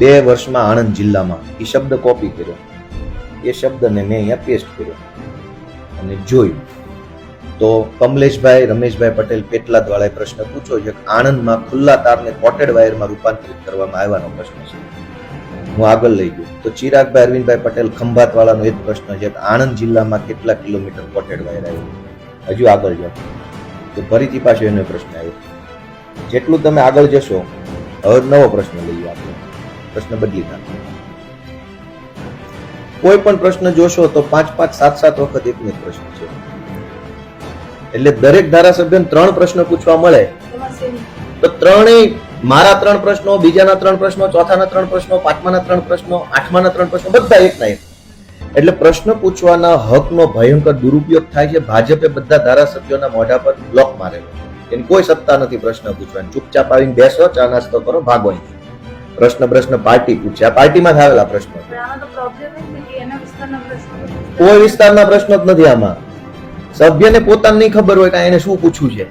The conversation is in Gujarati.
બે વર્ષમાં આણંદ જિલ્લામાં એ શબ્દ કોપી કર્યો. એ શબ્દને મેં અહીંયા પેસ્ટ કર્યો અને જોયું. તો કમલેશભાઈ, રમેશભાઈ પટેલ પેટલાદ વાળાએ પ્રશ્ન પૂછ્યો છે કે આણંદમાં ખુલ્લા તારને કોટેડ વાયરમાં રૂપાંતરિત કરવામાં આવ્યાનો પ્રશ્ન છે. હું આગળ લઈ ગયો. તો ચિરાગભાઈ, અરવિંદભાઈ પટેલ ખંભાતવાળાનો એક પ્રશ્ન છે કે આણંદ જિલ્લામાં કેટલા કિલોમીટર કોટેડ વાયર આવ્યું? હજુ આગળ જાઓ. તો ફરીથી પાછો એનો પ્રશ્ન આવ્યો. જેટલું તમે આગળ જશો, હવે નવો પ્રશ્ન લઈએ આપણે. પ્રશ્ન બદલી નાખો. કોઈ પણ પ્રશ્ન જોશો તો પાંચ પાંચ સાત સાત વખત એક જ પ્રશ્ન છે. એટલે દરેક ધારાસભ્યને ત્રણ પ્રશ્ન પૂછવા મળે. તો ત્રણેય મારા ત્રણ પ્રશ્નો, બીજાના ત્રણ પ્રશ્નો, ચોથાના ત્રણ પ્રશ્નો, પાંચમાના ત્રણ પ્રશ્નો, આઠમાના ત્રણ પ્રશ્નો, બધા એકના એક એટલે પ્રશ્ન પૂછવાના હકનો ભયંકર દુરુપયોગ થાય છે. ભાજપે બધા ધારાસભ્યોના મોઢા પર બ્લોક મારેલો એની કોઈ સત્તા નથી પ્રશ્ન પૂછવાની. ચૂપચાપ આવીને બેસો, ચા નાસ્તો કરો, ભાગો. પ્રશ્ન પ્રશ્ન પાર્ટી પૂછ્યા પાર્ટીમાં થયેલા આવેલા પ્રશ્નો કોઈ વિસ્તારના પ્રશ્નો જ નથી આમાં. સભ્યને પોતાને નહીં ખબર હોય કે એને શું પૂછવું છે?